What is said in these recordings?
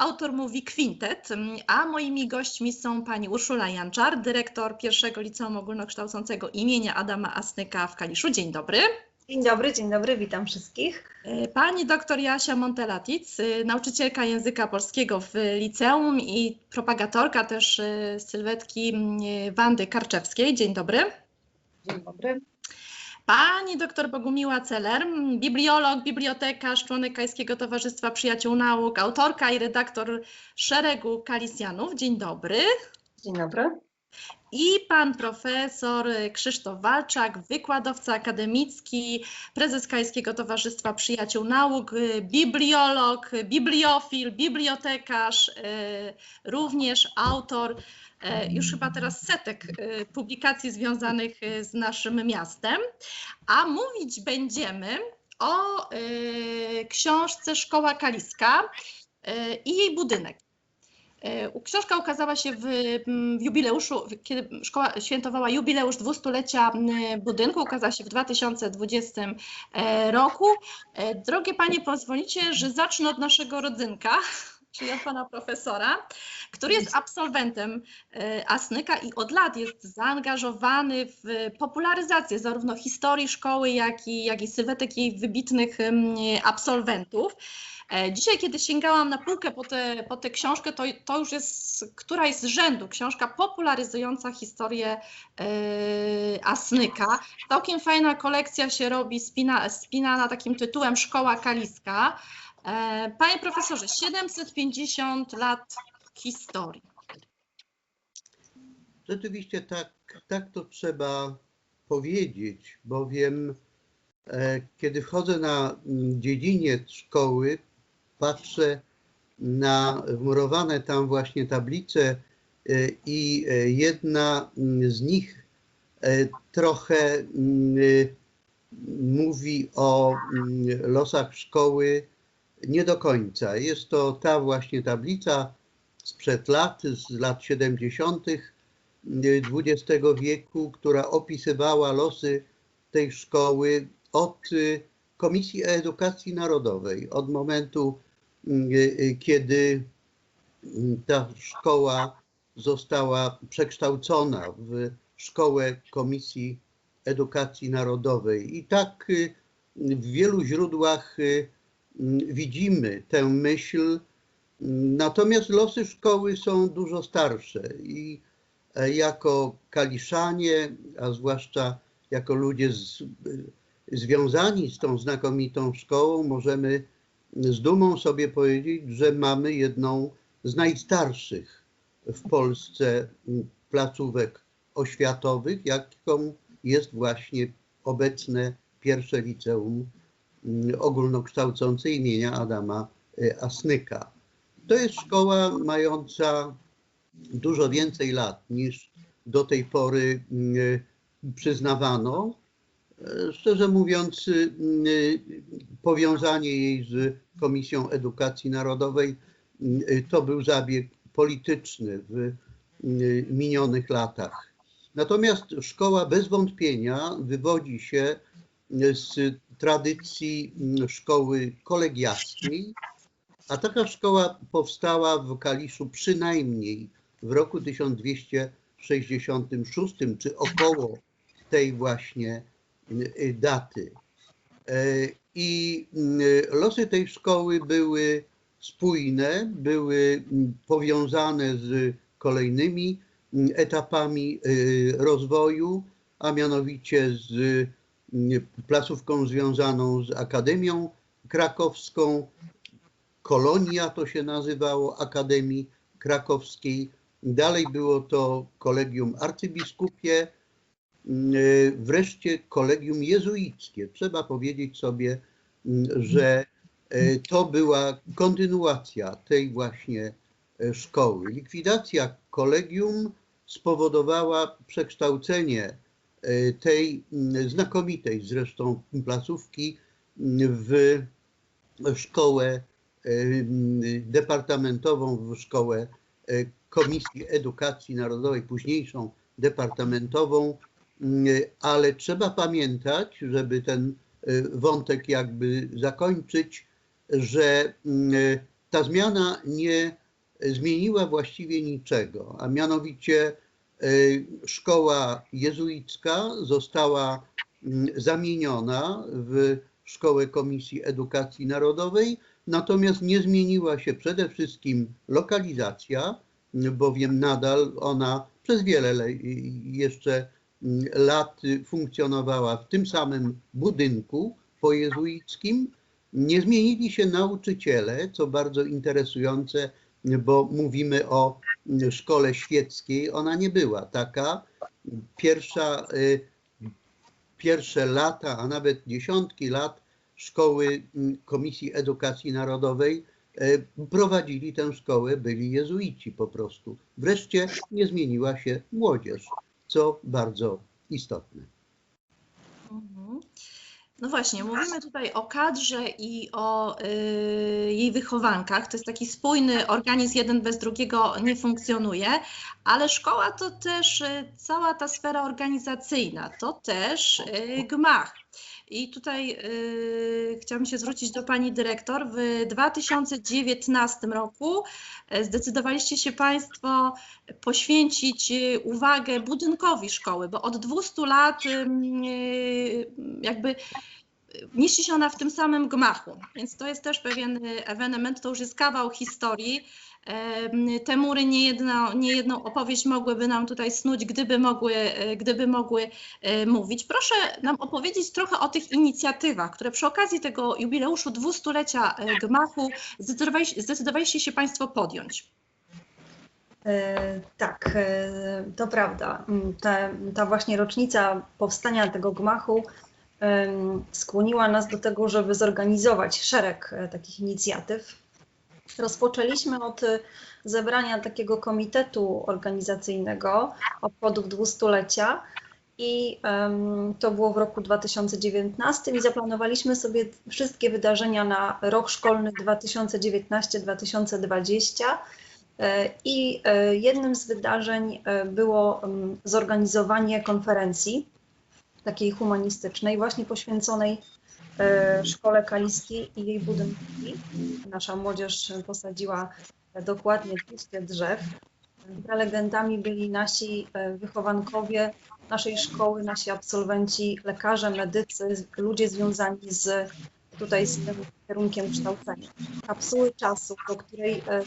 autor mówi kwintet, a moimi gośćmi są pani Urszula Janczar, dyrektor pierwszego liceum ogólnokształcącego imienia Adama Asnyka w Kaliszu. Dzień dobry. Dzień dobry, dzień dobry, witam wszystkich. E, pani doktor Jasia Montelatic, e, nauczycielka języka polskiego w liceum i propagatorka też e, sylwetki Wandy Karczewskiej. Dzień dobry. Dzień dobry. Pani doktor Bogumiła Celer, bibliolog, bibliotekarz, członek Kajskiego Towarzystwa Przyjaciół Nauk, autorka i redaktor szeregu Kalisjanów. Dzień dobry. Dzień dobry. I pan profesor Krzysztof Walczak, wykładowca akademicki, prezes Kajskiego Towarzystwa Przyjaciół Nauk, bibliolog, bibliofil, bibliotekarz, również autor E, już chyba teraz setek e, publikacji związanych e, z naszym miastem, a mówić będziemy o książce Szkoła Kaliska i jej budynek. Książka ukazała się w, w, jubileuszu, kiedy szkoła świętowała jubileusz dwustulecia budynku, ukazała się w 2020 roku. Drogie Panie, pozwolicie, że zacznę od naszego rodzynka, czyli od pana profesora, który jest absolwentem e, Asnyka i od lat jest zaangażowany w popularyzację zarówno historii szkoły, jak i, jak i sylwetek jej wybitnych absolwentów. E, dzisiaj, kiedy sięgałam na półkę po tę po te książkę, to, to już jest któraś z rzędu książka popularyzująca historię yy, Asnyka. Całkiem fajna kolekcja się robi, spina, spinana takim tytułem Szkoła Kaliska. E, panie profesorze, 750 lat historii. Rzeczywiście tak, tak to trzeba powiedzieć, bowiem e, kiedy wchodzę na mm, dziedziniec szkoły, patrzę na wmurowane tam właśnie tablice e, i jedna mm, z nich trochę mm, mówi o losach szkoły nie do końca. Jest to ta właśnie tablica sprzed lat, z lat 70. XX wieku, która opisywała losy tej szkoły od y, Komisji Edukacji Narodowej, od momentu, y, y, kiedy ta szkoła została przekształcona w szkołę Komisji Edukacji Narodowej. I tak w wielu źródłach widzimy tę myśl, natomiast losy szkoły są dużo starsze i e, jako kaliszanie, a zwłaszcza jako ludzie z, związani z tą znakomitą szkołą, możemy z dumą sobie powiedzieć, że mamy jedną z najstarszych w Polsce placówek oświatowych, jaką jest właśnie obecne pierwsze liceum ogólnokształcącej imienia Adama y, Asnyka. To jest szkoła mająca dużo więcej lat niż do tej pory y, przyznawano. E, szczerze mówiąc, y, powiązanie jej z Komisją Edukacji Narodowej to był zabieg polityczny w minionych latach. Natomiast szkoła bez wątpienia wywodzi się z tradycji mm, szkoły kolegiackiej, a taka szkoła powstała w Kaliszu przynajmniej w roku 1266, czy około tej właśnie y, daty. E, I mm, losy tej szkoły były spójne, były mm, powiązane z kolejnymi etapami y, rozwoju, a mianowicie z placówką związaną z Akademią Krakowską. Kolonia to się nazywało Akademii Krakowskiej. Dalej było to kolegium arcybiskupie, wreszcie kolegium jezuickie. Trzeba powiedzieć sobie, że e, to była kontynuacja tej właśnie e, szkoły. Likwidacja kolegium spowodowała przekształcenie tej mm, znakomitej zresztą placówki mm, w szkołę e, mm, departamentową, w szkołę e, Komisji Edukacji Narodowej, późniejszą departamentową, ale trzeba pamiętać, żeby ten wątek jakby zakończyć, że ta zmiana nie zmieniła właściwie niczego, a mianowicie szkoła jezuicka została mm, zamieniona w Szkołę Komisji Edukacji Narodowej, natomiast nie zmieniła się przede wszystkim lokalizacja, bowiem nadal ona przez wiele le- jeszcze mm, lat funkcjonowała w tym samym budynku pojezuickim. Nie zmienili się nauczyciele, co bardzo interesujące, bo mówimy o mm, szkole świeckiej. Ona nie była taka. Pierwsza, y, pierwsze lata, a nawet dziesiątki lat szkoły mm, Komisji Edukacji Narodowej y, prowadzili tę szkołę, byli jezuici po prostu. Wreszcie nie zmieniła się młodzież, co bardzo istotne. No właśnie, mówimy tutaj o kadrze i o y, jej wychowankach. To jest taki spójny organizm, jeden bez drugiego nie funkcjonuje, ale szkoła to też y, cała ta sfera organizacyjna, to też y, gmach. I tutaj y, chciałabym się zwrócić do Pani Dyrektor. W 2019 roku e, zdecydowaliście się Państwo poświęcić y, uwagę budynkowi szkoły, bo od 200 lat y, jakby mieści się ona w tym samym gmachu, więc to jest też pewien y, ewenement, to już jest kawał historii. Te mury nie, jedno, nie jedną opowieść mogłyby nam tutaj snuć, gdyby mogły, e, gdyby mogły e, mówić. Proszę nam opowiedzieć trochę o tych inicjatywach, które przy okazji tego jubileuszu 200-lecia e, gmachu zdecydowaliście, zdecydowaliście się Państwo podjąć. E, Tak, e, to prawda. Mm, Ta, właśnie rocznica powstania tego gmachu em, skłoniła nas do tego, żeby zorganizować szereg e, takich inicjatyw. Rozpoczęliśmy od e, zebrania takiego komitetu organizacyjnego obchodów dwustulecia i em, to było w roku 2019 i zaplanowaliśmy sobie wszystkie wydarzenia na rok szkolny 2019-2020. E, I e, jednym z wydarzeń e, było zorganizowanie konferencji takiej humanistycznej, właśnie poświęconej szkole kaliskiej i jej budynkowi. Nasza młodzież posadziła dokładnie 200 drzew. Prelegentami byli nasi e, wychowankowie naszej szkoły, nasi absolwenci, lekarze, medycy, ludzie związani z tutaj z tym kierunkiem kształcenia. Kapsuły czasu, do której e,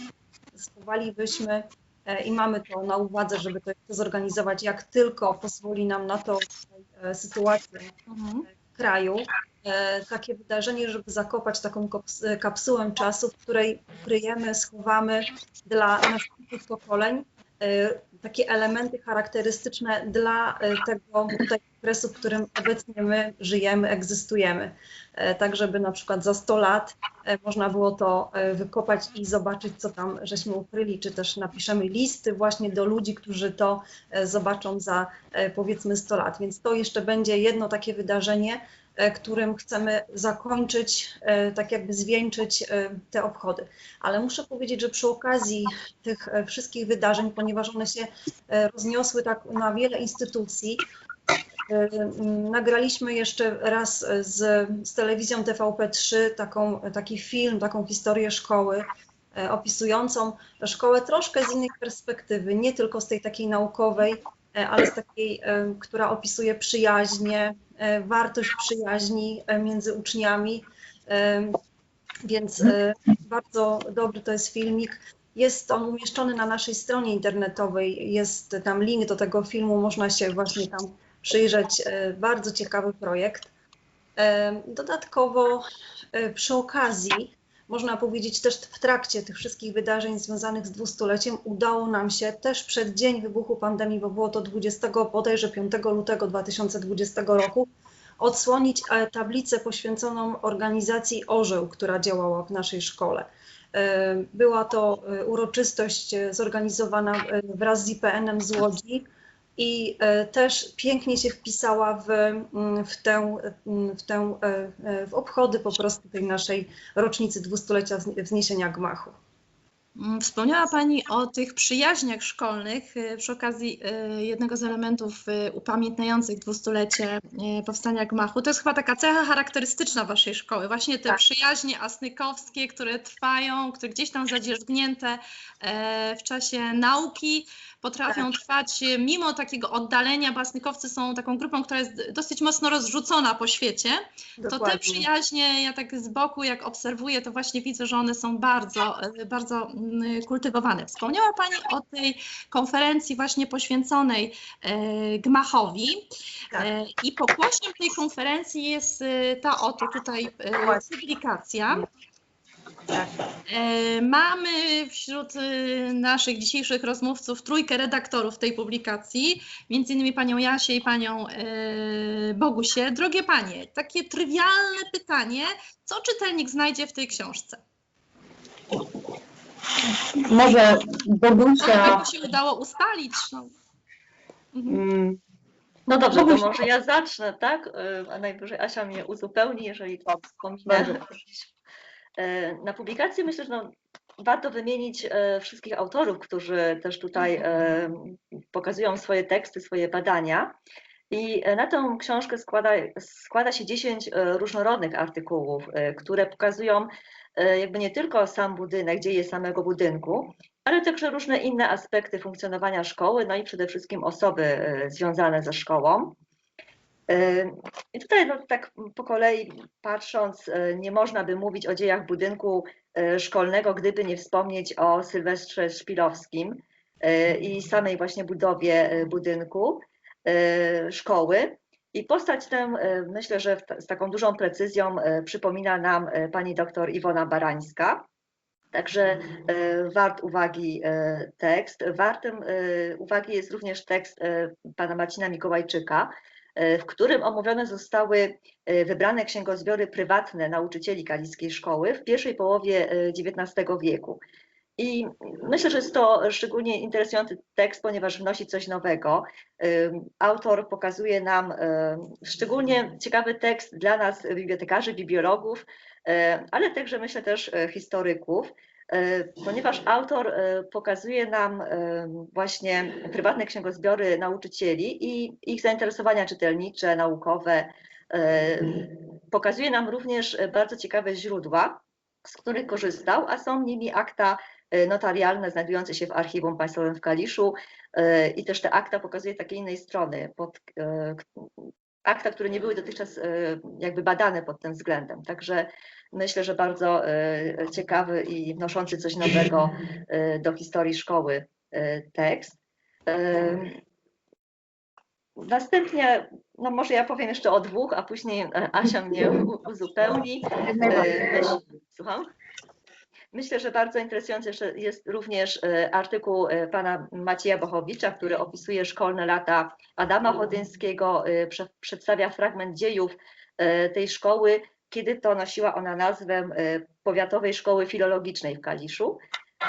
schowalibyśmy e, i mamy to na uwadze, żeby to zorganizować, jak tylko pozwoli nam na to e, sytuacja Mhm. w kraju. E, Takie wydarzenie, żeby zakopać taką e, kapsułę czasu, w której ukryjemy, schowamy dla następnych pokoleń e, takie elementy charakterystyczne dla tego tutaj okresu, w którym obecnie my żyjemy, egzystujemy. Tak, żeby na przykład za 100 lat można było to wykopać i zobaczyć, co tam żeśmy ukryli, czy też napiszemy listy właśnie do ludzi, którzy to zobaczą za powiedzmy 100 lat. Więc to jeszcze będzie jedno takie wydarzenie, którym chcemy zakończyć, e, tak jakby zwieńczyć e, te obchody. Ale muszę powiedzieć, że przy okazji tych e, wszystkich wydarzeń, ponieważ one się e, rozniosły tak na wiele instytucji, e, nagraliśmy jeszcze raz e, z, z telewizją TVP3 taką, taki film, taką historię szkoły e, opisującą szkołę troszkę z innej perspektywy, nie tylko z tej takiej naukowej, e, ale z takiej, e, która opisuje przyjaźnie, e, wartość przyjaźni e, między uczniami. E, Więc e, bardzo dobry to jest filmik. Jest on umieszczony na naszej stronie internetowej. Jest tam link do tego filmu, można się właśnie tam przyjrzeć. E, Bardzo ciekawy projekt. E, Dodatkowo e, przy okazji, można powiedzieć też w trakcie tych wszystkich wydarzeń związanych z dwustuleciem, udało nam się też przed dzień wybuchu pandemii, bo było to 20, bodajże 5 lutego 2020 roku, odsłonić e, tablicę poświęconą organizacji Orzeł, która działała w naszej szkole. E, Była to e, uroczystość zorganizowana wraz z IPN-em z Łodzi i e, też pięknie się wpisała w, mm, w, tę, mm, w, tę, e, e, w obchody po prostu tej naszej rocznicy dwustulecia wzn- wzniesienia gmachu. Mm, Wspomniała Pani o tych przyjaźniach szkolnych przy okazji jednego z elementów upamiętniających dwustulecie powstania gmachu. To jest chyba taka cecha charakterystyczna Waszej szkoły, właśnie te Tak. przyjaźnie asnykowskie, które trwają, które gdzieś tam zadzierzgnięte w czasie nauki, potrafią trwać y, mimo takiego oddalenia, bo asnykowcy są taką grupą, która jest dosyć mocno rozrzucona po świecie. To te Dokładnie. przyjaźnie, ja tak z boku jak obserwuję, to właśnie widzę, że one są bardzo, e, bardzo mm, kultywowane. Wspomniała Pani o tej konferencji właśnie poświęconej e, Gmachowi Tak. e, i pokłosiem tej konferencji jest e, ta oto tutaj e, publikacja. Tak. E, Mamy wśród e, naszych dzisiejszych rozmówców trójkę redaktorów tej publikacji, między innymi panią Jasię i panią e, Bogusię. Drogie panie, takie trywialne pytanie, co czytelnik znajdzie w tej książce? Może Jakby Bogusia, się udało ustalić. No. Mhm. mm, No dobrze, to może ja zacznę, tak? Y, A najwyżej Asia mnie uzupełni, jeżeli to wspominę. Y, Na publikacji myślę, że no, warto wymienić e, wszystkich autorów, którzy też tutaj e, pokazują swoje teksty, swoje badania. I e, na tę książkę składa, składa się 10 e, różnorodnych artykułów, e, które pokazują e, jakby nie tylko sam budynek, dzieje samego budynku, ale także różne inne aspekty funkcjonowania szkoły, no i przede wszystkim osoby e, związane ze szkołą. E, I tutaj no, tak po kolei patrząc, e, nie można by mówić o dziejach budynku e, szkolnego, gdyby nie wspomnieć o Sylwestrze Szpilowskim i samej właśnie budowie budynku szkoły. I postać tę myślę, że z taką dużą precyzją przypomina nam pani doktor Iwona Barańska. Także wart uwagi tekst. Wartym uwagi jest również tekst pana Marcina Mikołajczyka, e, w którym omówione zostały e, wybrane księgozbiory prywatne nauczycieli kaliskiej szkoły w pierwszej połowie e, XIX wieku. I myślę, że jest to szczególnie interesujący tekst, ponieważ wnosi coś nowego. Autor pokazuje nam szczególnie ciekawy tekst dla nas, bibliotekarzy, bibliologów, e, ale także myślę też e, historyków, e, ponieważ autor e, pokazuje nam e, właśnie prywatne księgozbiory nauczycieli i ich zainteresowania czytelnicze, naukowe. E, Pokazuje nam również e, bardzo ciekawe źródła, z których korzystał, a są nimi akta e, notarialne znajdujące się w archiwum państwowym w Kaliszu e, i też te akta pokazuje takiej innej strony, pod, e, akta, które nie były dotychczas e, jakby badane pod tym względem. Także myślę, że bardzo e, ciekawy i wnoszący coś nowego e, do historii szkoły tekst. Następnie, no może ja powiem jeszcze o dwóch, a później Asia mnie uzupełni. Słucham? Myślę, że bardzo interesujący jest również e, artykuł e, pana Macieja Bochowicza, który opisuje szkolne lata Adama Chodyńskiego, e, prze- przedstawia fragment dziejów tej szkoły, kiedy to nosiła ona nazwę Powiatowej Szkoły Filologicznej w Kaliszu.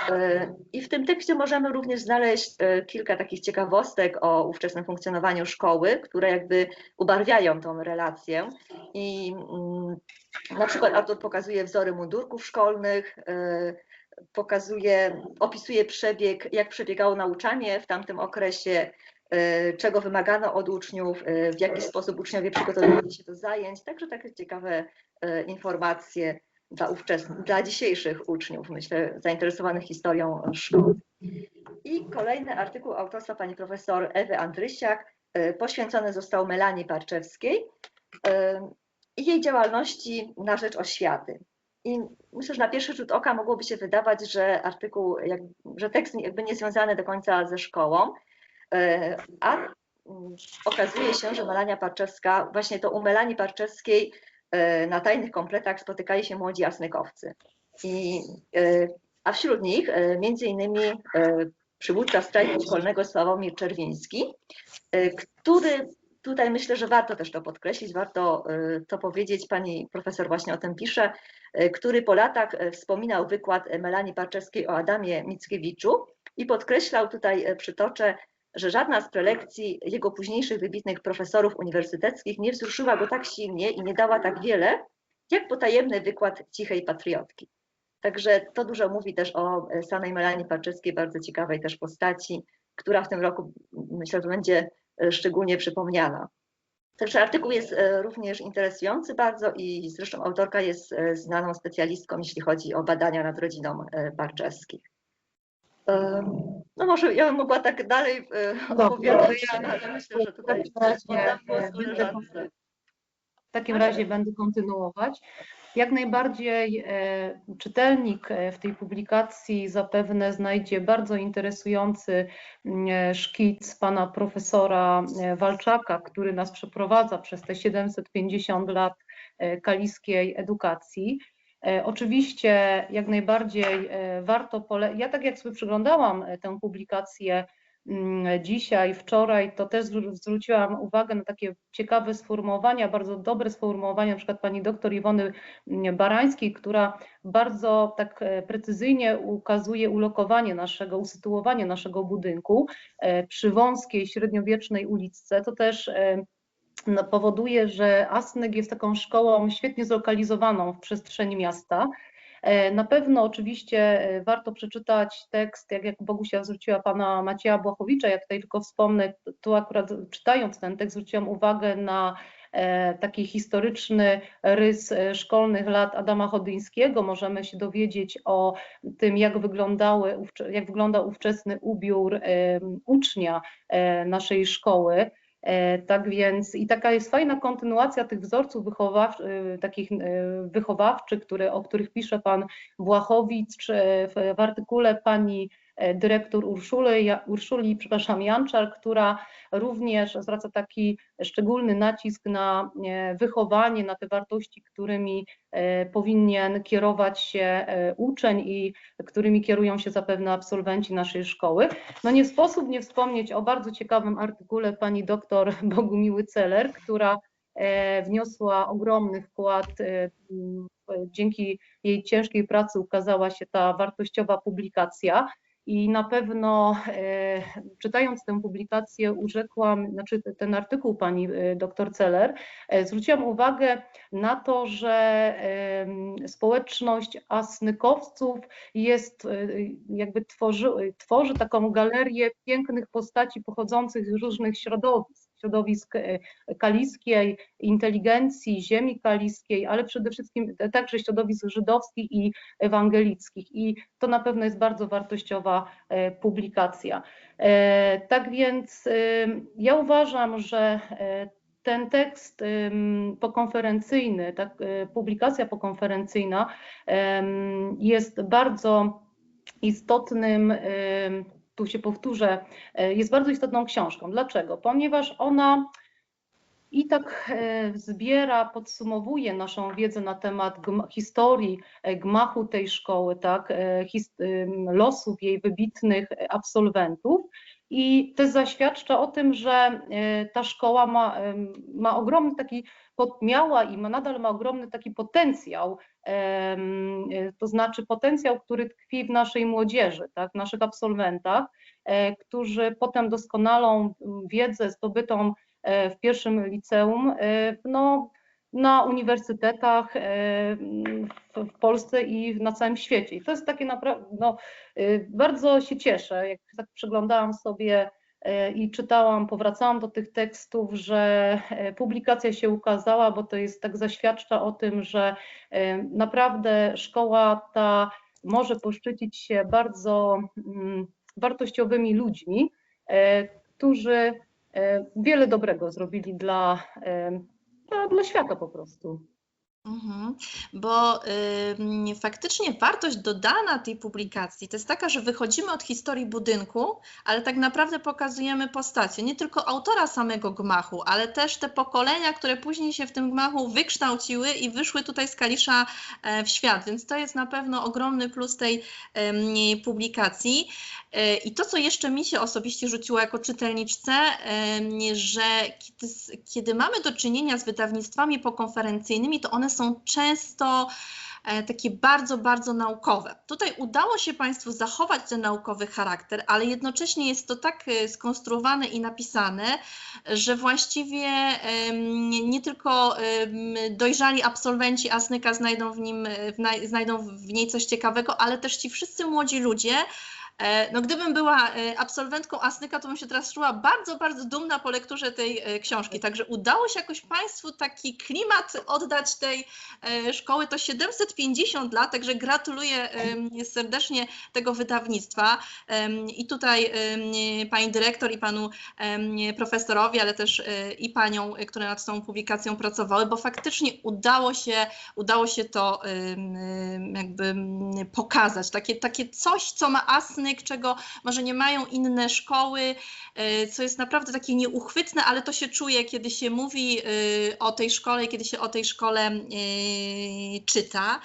E, I w tym tekście możemy również znaleźć e, kilka takich ciekawostek o ówczesnym funkcjonowaniu szkoły, które jakby ubarwiają tą relację. I mm, na przykład autor pokazuje wzory mundurków szkolnych, e, pokazuje, opisuje przebieg, jak przebiegało nauczanie w tamtym okresie, czego wymagano od uczniów, w jaki sposób uczniowie przygotowywali się do zajęć. Także takie ciekawe informacje dla, dla dzisiejszych uczniów, myślę, zainteresowanych historią szkoły. I kolejny artykuł autorstwa pani profesor Ewy Andrysiak e, poświęcony został Melanii Parczewskiej e, i jej działalności na rzecz oświaty. I myślę, że na pierwszy rzut oka mogłoby się wydawać, że artykuł, że tekst jakby nie związany do końca ze szkołą, e, a mm, okazuje się, że Melania Parczewska, właśnie to u Melanii Parczewskiej na tajnych kompletach spotykali się młodzi jasnykowcy. I, e, a wśród nich e, między innymi e, przywódca strajku szkolnego Sławomir Czerwiński, e, który tutaj myślę, że warto też to podkreślić, warto e, to powiedzieć, pani profesor właśnie o tym pisze, e, który po latach e, wspominał wykład Melanii Parczewskiej o Adamie Mickiewiczu i podkreślał, tutaj e, przytoczę, że żadna z prelekcji jego późniejszych wybitnych profesorów uniwersyteckich nie wzruszyła go tak silnie i nie dała tak wiele, jak potajemny wykład cichej patriotki. Także to dużo mówi też o e, samej Melanii Parczewskiej, bardzo ciekawej też postaci, która w tym roku myślę, że będzie e, szczególnie przypomniana. Także artykuł jest e, również interesujący bardzo i zresztą autorka jest znaną specjalistką, jeśli chodzi o badania nad rodziną Barczewskich. No może ja bym mogła tak dalej e, opowiadać, ale myślę, że tutaj oddam głos koleżance. W takim razie będę kontynuować. Jak najbardziej e, czytelnik e, w tej publikacji zapewne znajdzie bardzo interesujący mm, szkic pana profesora Walczaka, który nas przeprowadza przez te 750 lat kaliskiej edukacji. E, Oczywiście jak najbardziej e, warto pole... Ja tak jak sobie przyglądałam e, tę publikację mm, dzisiaj, wczoraj, to też zwró- zwróciłam uwagę na takie ciekawe sformułowania, bardzo dobre sformułowania, na przykład pani doktor Iwony mm, Barańskiej, która bardzo tak precyzyjnie ukazuje ulokowanie naszego, usytuowanie naszego budynku przy wąskiej średniowiecznej uliczce. To też powoduje, że Asnyk jest taką szkołą świetnie zlokalizowaną w przestrzeni miasta. E, Na pewno oczywiście e, warto przeczytać tekst, jak, jak Bogusia zwróciła pana Macieja Błachowicza, ja tutaj tylko wspomnę, tu akurat czytając ten tekst zwróciłam uwagę na e, taki historyczny rys szkolnych lat Adama Chodyńskiego. Możemy się dowiedzieć o tym, jak, wyglądały, jak wyglądał ówczesny ubiór ucznia naszej szkoły. E, Tak więc i taka jest fajna kontynuacja tych wzorców wychowaw, e, takich e, wychowawczych, które, o których pisze pan Błachowicz, w, artykule pani dyrektor Urszuli, Urszuli przepraszam, Janczar, która również zwraca taki szczególny nacisk na e, wychowanie, na te wartości, którymi e, powinien kierować się e, uczeń i którymi kierują się zapewne absolwenci naszej szkoły. No nie sposób nie wspomnieć o bardzo ciekawym artykule pani doktor Bogumiły Celer, która e, wniosła ogromny wkład. e, Dzięki jej ciężkiej pracy ukazała się ta wartościowa publikacja. I na pewno e, czytając tę publikację urzekłam, znaczy ten artykuł pani e, doktor Celer, e, zwróciłam uwagę na to, że społeczność asnykowców jest jakby tworzy, tworzy taką galerię pięknych postaci pochodzących z różnych środowisk, środowisk e, kaliskiej, inteligencji, ziemi kaliskiej, ale przede wszystkim także środowisk żydowskich i ewangelickich. I to na pewno jest bardzo wartościowa e, publikacja. E, Tak więc ja uważam, że ten tekst pokonferencyjny, e, publikacja pokonferencyjna jest bardzo istotnym, tu się powtórzę, e, jest bardzo istotną książką. Dlaczego? Ponieważ ona i tak e, zbiera, podsumowuje naszą wiedzę na temat historii e, gmachu tej szkoły, tak, losów jej wybitnych absolwentów. I też zaświadcza o tym, że e, ta szkoła ma, ma ogromny taki, miała i ma nadal ma ogromny taki potencjał, e, to znaczy potencjał, który tkwi w naszej młodzieży, tak, w naszych absolwentach, e, którzy potem doskonalą wiedzę zdobytą w pierwszym liceum, no, na uniwersytetach e, w, Polsce i na całym świecie. I to jest takie naprawdę, no, e, bardzo się cieszę, jak tak przeglądałam sobie e, i czytałam, powracałam do tych tekstów, że publikacja się ukazała, bo to jest tak zaświadcza o tym, że naprawdę szkoła ta może poszczycić się bardzo mm, wartościowymi ludźmi, którzy wiele dobrego zrobili dla, dla, świata po prostu. Mhm, Bo ym, faktycznie wartość dodana tej publikacji to jest taka, że wychodzimy od historii budynku, ale tak naprawdę pokazujemy postacie, nie tylko autora samego gmachu, ale też te pokolenia, które później się w tym gmachu wykształciły i wyszły tutaj z Kalisza e, w świat, więc to jest na pewno ogromny plus tej publikacji. E, I to, co jeszcze mi się osobiście rzuciło jako czytelniczce, że kiedy, kiedy mamy do czynienia z wydawnictwami pokonferencyjnymi, to one są często e, takie bardzo, bardzo naukowe. Tutaj udało się Państwu zachować ten naukowy charakter, ale jednocześnie jest to tak e, skonstruowane i napisane, że właściwie nie, tylko dojrzali absolwenci Asnyka znajdą w, nim, e, znajdą w niej coś ciekawego, ale też ci wszyscy młodzi ludzie. E, No, gdybym była e, absolwentką Asnyka, to bym się teraz czuła bardzo, bardzo dumna po lekturze tej e, książki. Także udało się jakoś Państwu taki klimat oddać tej szkoły. To 750 lat, także gratuluję serdecznie tego wydawnictwa. I tutaj Pani Dyrektor i Panu profesorowi, ale też i Panią, które nad tą publikacją pracowały, bo faktycznie udało się, udało się to jakby pokazać. Takie, takie coś, co ma Czego może nie mają inne szkoły, e, co jest naprawdę takie nieuchwytne, ale to się czuje, kiedy się mówi e, o tej szkole, kiedy się o tej szkole e, czyta.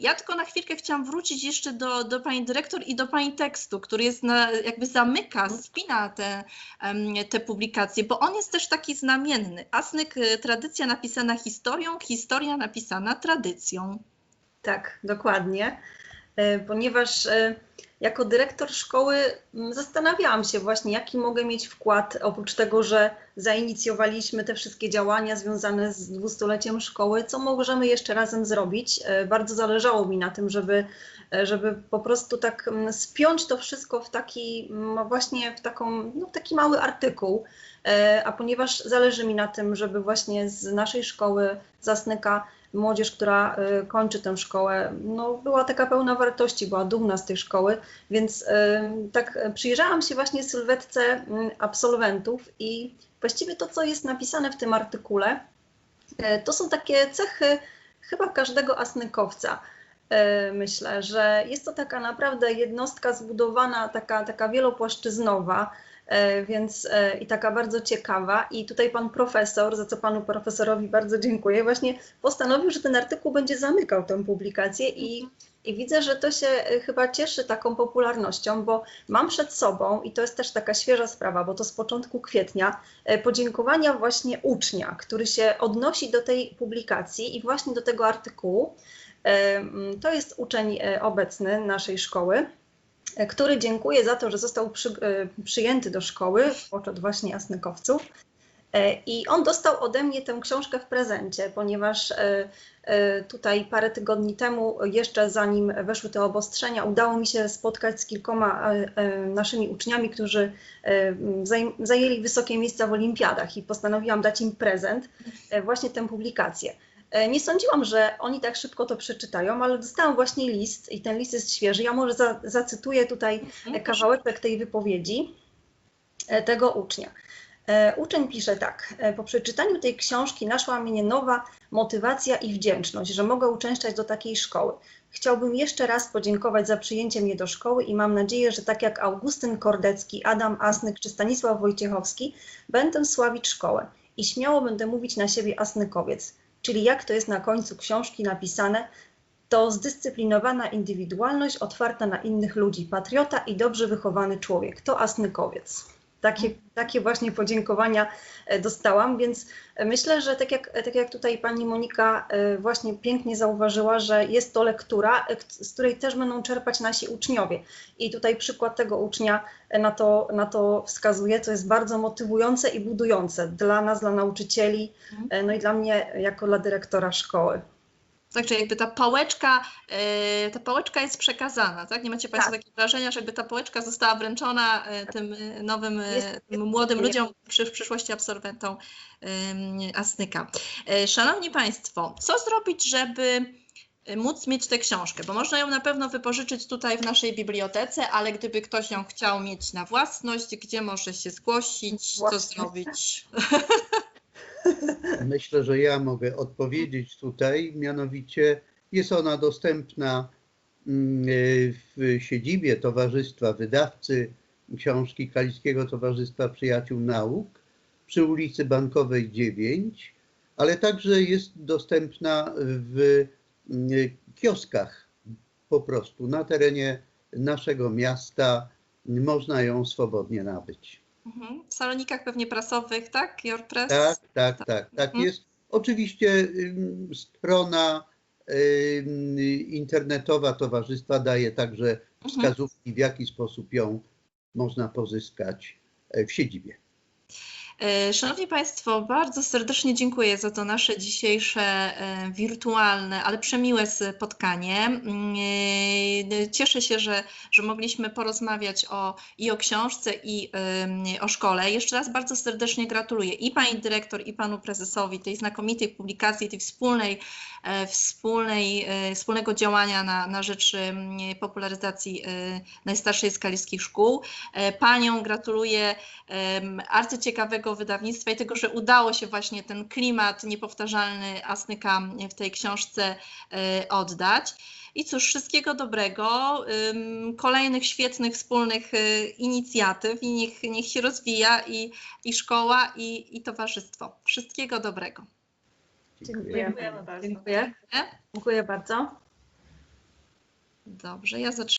Ja tylko na chwilkę chciałam wrócić jeszcze do, do pani dyrektor i do pani tekstu, który jest na, jakby zamyka, spina te, te publikacje, bo on jest też taki znamienny. Asnyk, y, tradycja napisana historią, historia napisana tradycją. Tak, dokładnie. E, Ponieważ e, jako dyrektor szkoły m, zastanawiałam się właśnie, jaki mogę mieć wkład, oprócz tego, że zainicjowaliśmy te wszystkie działania związane z dwustoleciem szkoły, co możemy jeszcze razem zrobić. E, Bardzo zależało mi na tym, żeby, żeby po prostu tak m, spiąć to wszystko w taki m, właśnie w taką, no, taki mały artykuł. A ponieważ zależy mi na tym, żeby właśnie z naszej szkoły Zasnyka młodzież, która y, kończy tę szkołę, no, była taka pełna wartości, była dumna z tej szkoły, więc y, tak y, przyjrzałam się właśnie sylwetce absolwentów i właściwie to, co jest napisane w tym artykule, to są takie cechy chyba każdego asnykowca. Myślę, że jest to taka naprawdę jednostka zbudowana, taka, taka wielopłaszczyznowa, więc e, i taka bardzo ciekawa. I tutaj pan profesor, za co panu profesorowi bardzo dziękuję, właśnie postanowił, że ten artykuł będzie zamykał tę publikację i, i widzę, że to się e, chyba cieszy taką popularnością, bo mam przed sobą, i to jest też taka świeża sprawa, bo to z początku kwietnia, e, podziękowania właśnie ucznia, który się odnosi do tej publikacji i właśnie do tego artykułu. E, To jest uczeń e, obecny naszej szkoły e, który dziękuję za to, że został przy, e, przyjęty do szkoły, poczet właśnie Jasnykowców. E, I on dostał ode mnie tę książkę w prezencie, ponieważ e, tutaj parę tygodni temu, jeszcze zanim weszły te obostrzenia, udało mi się spotkać z kilkoma naszymi uczniami, którzy zaj- zajęli wysokie miejsca w olimpiadach i postanowiłam dać im prezent, właśnie tę publikację. E, Nie sądziłam, że oni tak szybko to przeczytają, ale dostałam właśnie list i ten list jest świeży. Ja może za, zacytuję tutaj e, kawałeczek tej wypowiedzi e, tego ucznia. E, Uczeń pisze tak. Po przeczytaniu tej książki naszła mnie nowa motywacja i wdzięczność, że mogę uczęszczać do takiej szkoły. Chciałbym jeszcze raz podziękować za przyjęcie mnie do szkoły i mam nadzieję, że tak jak Augustyn Kordecki, Adam Asnyk czy Stanisław Wojciechowski, będę sławić szkołę i śmiało będę mówić na siebie Asnykowiec. Czyli jak to jest na końcu książki napisane, to zdyscyplinowana indywidualność otwarta na innych ludzi, patriota i dobrze wychowany człowiek. To Asnykowiec. Takie, takie właśnie podziękowania e, dostałam, więc e, myślę, że tak jak, tak jak tutaj pani Monika e, właśnie pięknie zauważyła, że jest to lektura, z której też będą czerpać nasi uczniowie. I tutaj przykład tego ucznia na to, na to wskazuje, co jest bardzo motywujące i budujące dla nas, dla nauczycieli, e, no i dla mnie jako dla dyrektora szkoły. Także jakby ta pałeczka, e, ta pałeczka jest przekazana, tak? Nie macie Państwo takiego wrażenia, że jakby ta pałeczka została wręczona e, tym e, nowym, Jest- tym młodym ludziom, przy, w przyszłości absolwentom em, Asnyka. Szanowni Państwo, co zrobić, żeby móc mieć tę książkę? Bo można ją na pewno wypożyczyć tutaj w naszej bibliotece, ale gdyby ktoś ją chciał mieć na własność, gdzie może się zgłosić, co zrobić? Myślę, że ja mogę odpowiedzieć tutaj. Mianowicie jest ona dostępna mm, w siedzibie Towarzystwa Wydawcy Książki Kaliskiego Towarzystwa Przyjaciół Nauk przy ulicy Bankowej 9, ale także jest dostępna w mm, kioskach po prostu na terenie naszego miasta. Można ją swobodnie nabyć. Mhm. W salonikach pewnie prasowych, tak? Your Press? Tak, tak, tak, tak Mhm. jest. Oczywiście strona internetowa towarzystwa daje także wskazówki, w jaki sposób ją można pozyskać e, w siedzibie. E, Szanowni Państwo, bardzo serdecznie dziękuję za to nasze dzisiejsze e, wirtualne, ale przemiłe spotkanie. Mm, e, Cieszę się, że, że mogliśmy porozmawiać o, i o książce, i o szkole. Jeszcze raz bardzo serdecznie gratuluję i Pani Dyrektor, i Panu Prezesowi tej znakomitej publikacji, tej wspólnej, wspólnej, wspólnego działania na, na rzecz popularyzacji najstarszej skaliskich szkół. Panią gratuluję em, wydawnictwa i tego, że udało się właśnie ten klimat niepowtarzalny Asnyka w tej książce e, oddać. I cóż, wszystkiego dobrego, kolejnych świetnych wspólnych e, inicjatyw i niech, niech się rozwija i, i szkoła, i, i towarzystwo. Wszystkiego dobrego. Dziękuję. Dziękujemy bardzo. Dziękuję. Dziękuję bardzo. Dobrze, ja zaczynam.